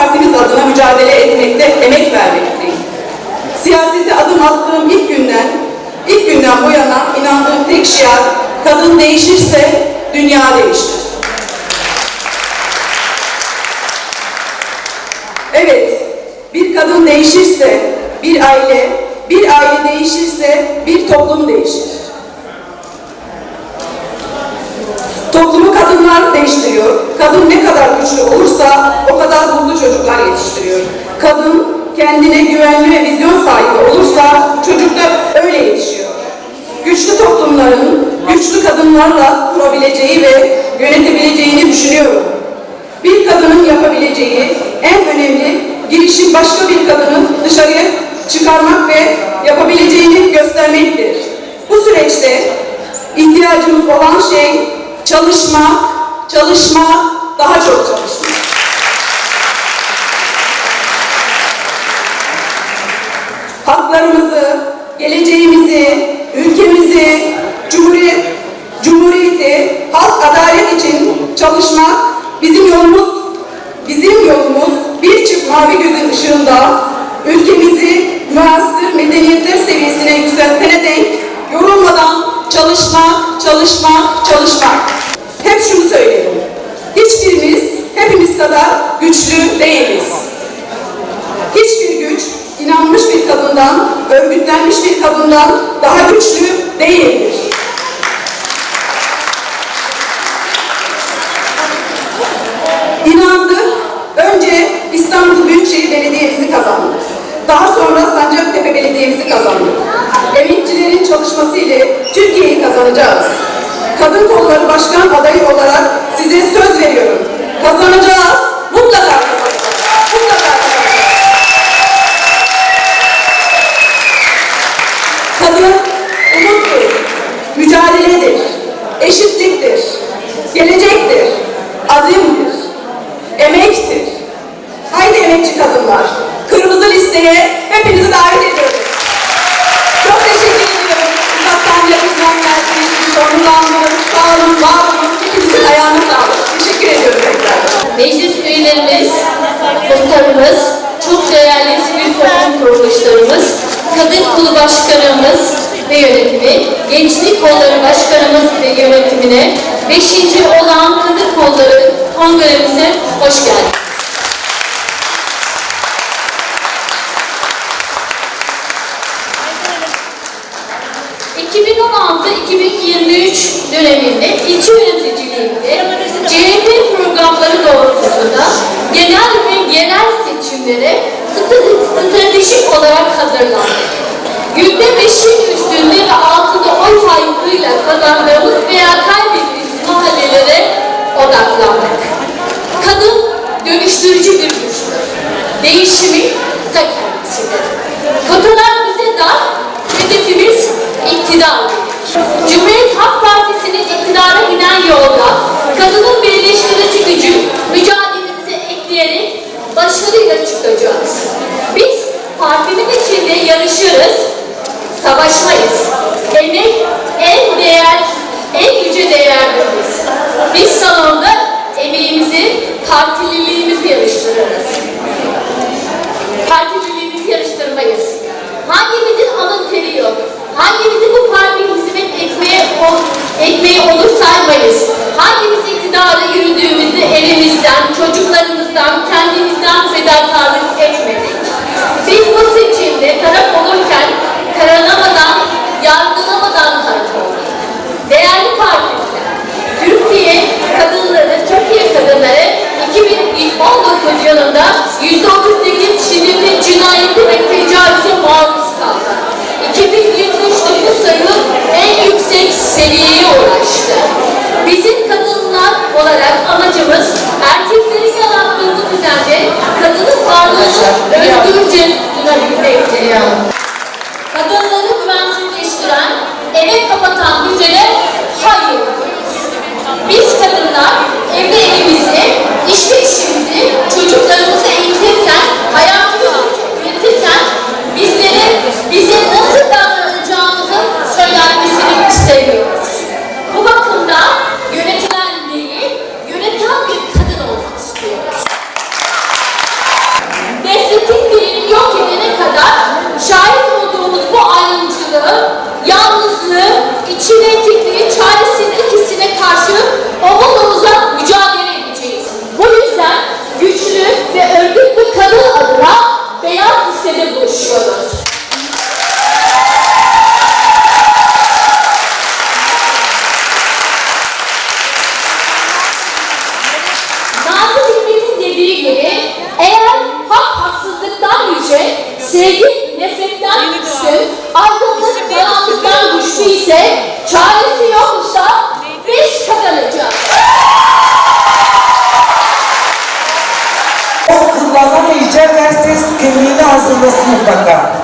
partimiz adına mücadele etmekte, emek vermekteyim. Siyasete adım attığım ilk günden, ilk günden bu yana inandığım tek şiar, kadın değişirse dünya değişir. Evet, bir kadın değişirse bir aile, bir aile değişirse bir toplum değişir. Toplumu kadınlar değiştiriyor. Kadın ne kadar güçlü olursa o kadar mutlu çocuklar yetiştiriyor. Kadın kendine güvenli ve vizyon sahibi olursa çocuk da öyle yetişiyor. Güçlü toplumların güçlü kadınlarla kurabileceği ve yönetebileceğini düşünüyorum. Bir kadının yapabileceği en önemli girişim başka bir kadını dışarıya çıkarmak ve yapabileceğini göstermektir. Bu süreçte ihtiyacımız olan şey çalışmak, çalışmak, daha çok çalışmak, çalışmak. Hep şunu söylerim. Hiçbirimiz hepimiz kadar güçlü değiliz. Hiçbir güç inanmış bir kadından, örgütlenmiş bir kadından daha güçlü değildir. İnandık. Önce İstanbul Büyükşehir Belediye'mizi kazandık. Daha sonra Sancaktepe Belediye'mizi kazandık. Emekçilerin çalışması ile Türkiye'yi kazanacağız. Kadın Kolları Başkan adayı olarak size söz veriyorum. Kazanacağız. Mutlaka kadın kulu başkanımız ve yönetimi, gençlik kolları başkanımız ve yönetimine 5. olan kadın kolları kongremize hoş geldiniz. 2016-2023 döneminde ilçe yöneticiliğinde CHP programları doğrultusunda genel ve yerel seçimlere strate- stratejik olarak hazırlandı. Beşin üstünde ve altında oy kaybıyla kazandığımız veya kaybettiğimiz mahallelere odaklandık. Kadın dönüştürücü bir güçtür. Değişimin ta kendisidir. Kotalar bize dar, hedefimiz iktidar. Cumhuriyet Halk Partisi'nin iktidara giden yolda kadının birleştirici gücü mücadelemize ekleyerek başarıyla çıkacağız. Biz partinin içinde yarışırız, savaşmayız. Emek en değer, en yüce değerlerimiz. Biz salonda emeğimizi, partililiğimizi yarıştırırız. Partililiğimizi yarıştırmayız. Hangimizin alın teri yok? Hangimizin bu partiye hizmet etmeye, etmeyi olur saymayız? Hangimiz iktidara yürüdüğümüzde evimizden, çocuklarımızdan, kendimizden fedakarlık etmedik? Olarak amacımız erkeklerin yarattığı düzende kadının varlığını özgürce sunabilmektir. Kadınları güvensizleştiren, eve kapatan düzene hayır. Biz kadınlar evde evimizi, işte işimizi, çocuklarımızı değilse, çaresi yoksa biz kazanacağız. O kullanamayacağı herkes kimliğini hazırlasın mutlaka.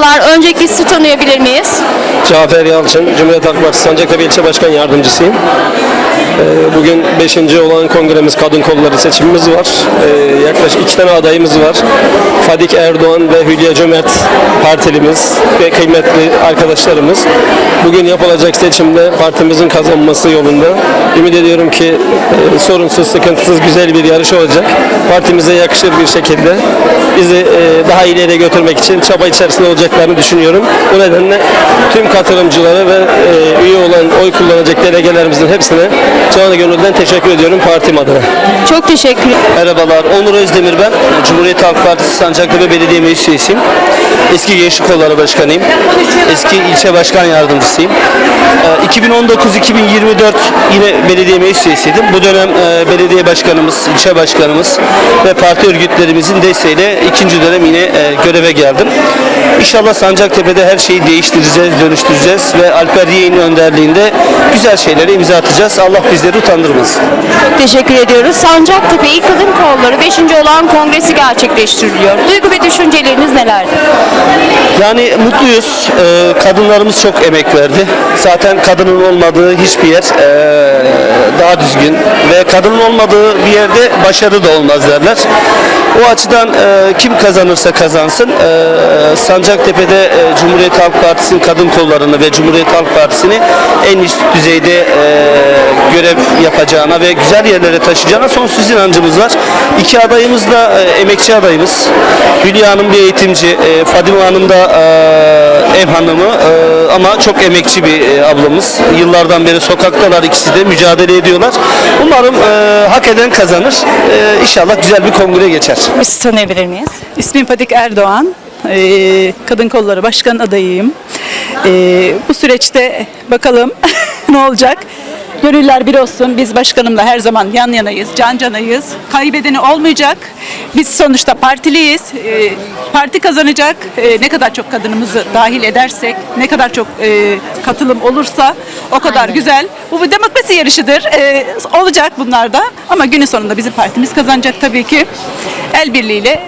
Merhabalar, öncelikle sizi tanıyabilir miyiz? Cafer Yalçın, Cumhuriyet Halk Partisi Sancaktepe İlçe Başkan Yardımcısıyım. Ee, Bugün 5. olan kongremiz kadın kolları seçimimiz var. Ee, Yaklaşık iki tane adayımız var. Fadik Erdoğan ve Hülya Cömert partilimiz ve kıymetli arkadaşlarımız. Bugün yapılacak seçimde partimizin kazanması yolunda. Ümit ediyorum ki e, sorunsuz, sıkıntısız güzel bir yarış olacak. Partimize yakışır bir şekilde bizi e, daha ileriye götürmek için çaba içerisinde olacaklarını düşünüyorum. Bu nedenle tüm katılımcılara ve e, üye olan oy kullanacak delegelerimizin hepsine canı gönülden teşekkür ediyorum partim adına. Çok teşekkür ederim. Merhabalar, Onur Özdemir ben. Cumhuriyet Halk Partisi Sancaktepe Belediye Meclis Üyesiyim. Eski Gençlik Kolları Başkanıyım. Eski ilçe başkan yardımcısıyım. Ee, 2019-2024 yine belediye meclis üyesiydim. Bu dönem e, belediye başkanımız, ilçe başkanımız ve parti örgütlerimizin desteğiyle ikinci dönem yine e, göreve geldim. İnşallah Sancaktepe'de her şeyi değiştireceğiz, dönüştüreceğiz ve Alper Yeğen'in önderliğinde güzel şeylere imza atacağız. Allah bizleri utandırmasın. Teşekkür ediyoruz. Sancaktepe İl Kadın Kolları 5. olan kongresi gerçekleştiriliyor. Duygu ve düşünceleriniz nelerdir? Yani mutluyuz. Ee, kadınlarımız çok emek verdi. Zaten kadının olmadığı hiçbir yer ee, daha düzgün ve kadının olmadığı bir yerde başarı da olmaz derler. O açıdan ee, kim kazanırsa kazansın ee, Sancaktepe'de ee, Cumhuriyet Halk Partisi'nin kadın kollarını ve Cumhuriyet Halk Partisi'ni en üst düzeyde ee, görev yapacağına ve güzel yerlere taşıyacağına sonsuz inancımız var. İki adayımız da ee, emekçi adayımız. Hülya Hanım bir eğitimci, ee, Fadime Hanım da ee, ev hanımı ee, ama çok emekçi bir ee, ablamız. Yıllardan beri sokaktalar ikisi de mücadele ediyorlar. Umarım ee, hak eden kazanır. Ee, İnşallah güzel bir kongre geçer. Sizi tanıyabilir miyiz? İsmim Fadik Erdoğan. Ee, Kadın Kolları Başkan adayıyım. Ee, bu süreçte bakalım ne olacak. Gönüller bir olsun. Biz başkanımla her zaman yan yanayız, can canayız. Kaybedeni olmayacak. Biz sonuçta partiliyiz. Ee, parti kazanacak. Ee, ne kadar çok kadınımızı dahil edersek, ne kadar çok e, katılım olursa o kadar güzel. Bu bir demokrasi yarışıdır. Ee, olacak bunlar da. Ama günün sonunda bizim partimiz kazanacak tabii ki. El birliğiyle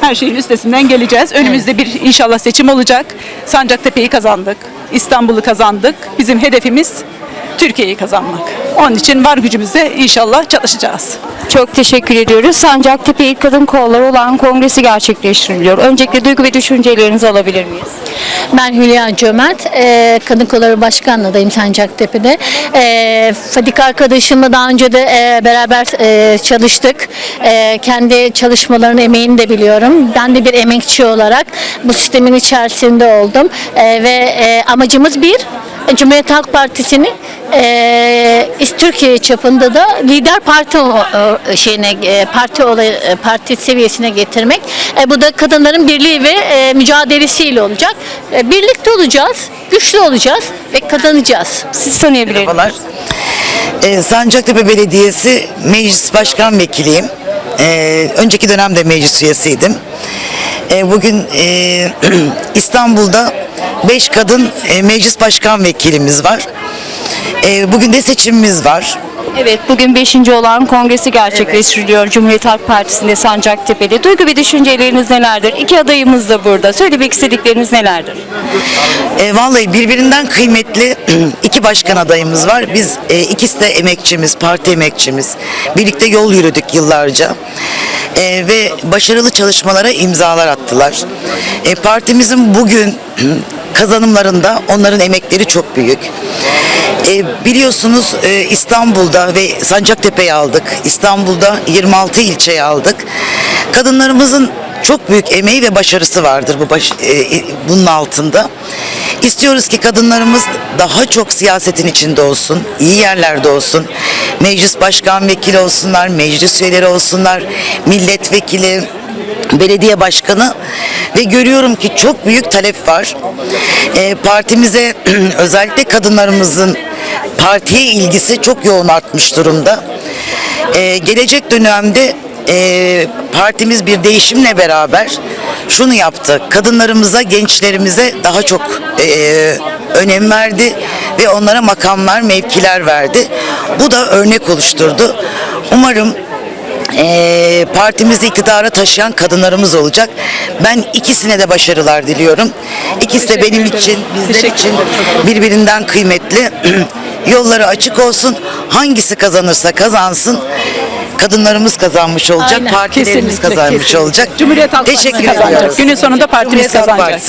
her şeyin üstesinden geleceğiz. Önümüzde bir inşallah seçim olacak. Sancaktepe'yi kazandık. İstanbul'u kazandık. Bizim hedefimiz Türkiye'yi kazanmak. Onun için var gücümüzle inşallah çalışacağız. Çok teşekkür ediyoruz. Sancaktepe İl Kadın Kolları olan kongresi gerçekleştiriliyor. Öncelikle duygu ve düşüncelerinizi alabilir miyiz? Ben Hülya Cömert, eee, Kadın Kolları Başkan adayım Sancaktepe'de. Eee Fadik arkadaşımla daha önce de eee, beraber eee, çalıştık. Eee, kendi çalışmalarını, emeğini de biliyorum. Ben de bir emekçi olarak bu sistemin içerisinde oldum. Eee, ve amacımız bir, Cumhuriyet Halk Partisi'ni eee, is- Türkiye çapında da lider parti o- şeyine parti olay parti seviyesine getirmek. E, bu da kadınların birliği ve eee, mücadelesiyle olacak. E, birlikte olacağız, güçlü olacağız ve kazanacağız. Sizi tanıyabilir? Merhabalar. Ee, Sancaktepe Belediyesi Meclis Başkan Vekiliyim. Ee, önceki dönemde meclis üyesiydim. Ee, bugün e, İstanbul'da 5 kadın e, meclis başkan vekilimiz var. Ee, bugün de seçimimiz var. Evet, bugün 5. olan kongresi gerçekleştiriliyor Cumhuriyet Halk Partisi'nde Sancaktepe'de. Duygu ve düşünceleriniz nelerdir? İki adayımız da burada. Söylemek istedikleriniz nelerdir? E, vallahi birbirinden kıymetli iki başkan adayımız var. Biz e, ikisi de emekçimiz, parti emekçimiz. Birlikte yol yürüdük yıllarca. E, ve başarılı çalışmalara imzalar attılar. E, partimizin bugün kazanımlarında onların emekleri çok büyük. E, biliyorsunuz e, İstanbul'da ve Sancaktepe'yi aldık. İstanbul'da 26 ilçeyi aldık. Kadınlarımızın çok büyük emeği ve başarısı vardır bu baş, e, e, bunun altında. İstiyoruz ki kadınlarımız daha çok siyasetin içinde olsun, iyi yerlerde olsun. Meclis başkan vekili olsunlar, meclis üyeleri olsunlar, milletvekili, belediye başkanı ve görüyorum ki çok büyük talep var. E, partimize özellikle kadınlarımızın partiye ilgisi çok yoğun artmış durumda. E, gelecek dönemde e, partimiz bir değişimle beraber şunu yaptı. Kadınlarımıza, gençlerimize daha çok e, önem verdi ve onlara makamlar, mevkiler verdi. Bu da örnek oluşturdu. Umarım e, partimizi iktidara taşıyan kadınlarımız olacak. Ben ikisine de başarılar diliyorum. İkisi de benim için, bizler için birbirinden kıymetli. Yolları açık olsun. Hangisi kazanırsa kazansın. Kadınlarımız kazanmış olacak, Aynen, partilerimiz kesinlikle, kazanmış kesinlikle. olacak. Cumhuriyet Halk Partisi Teşekkür kazanacak. ediyoruz. Günün sonunda partimiz Cumhuriyet Halk kazanacak. Partisi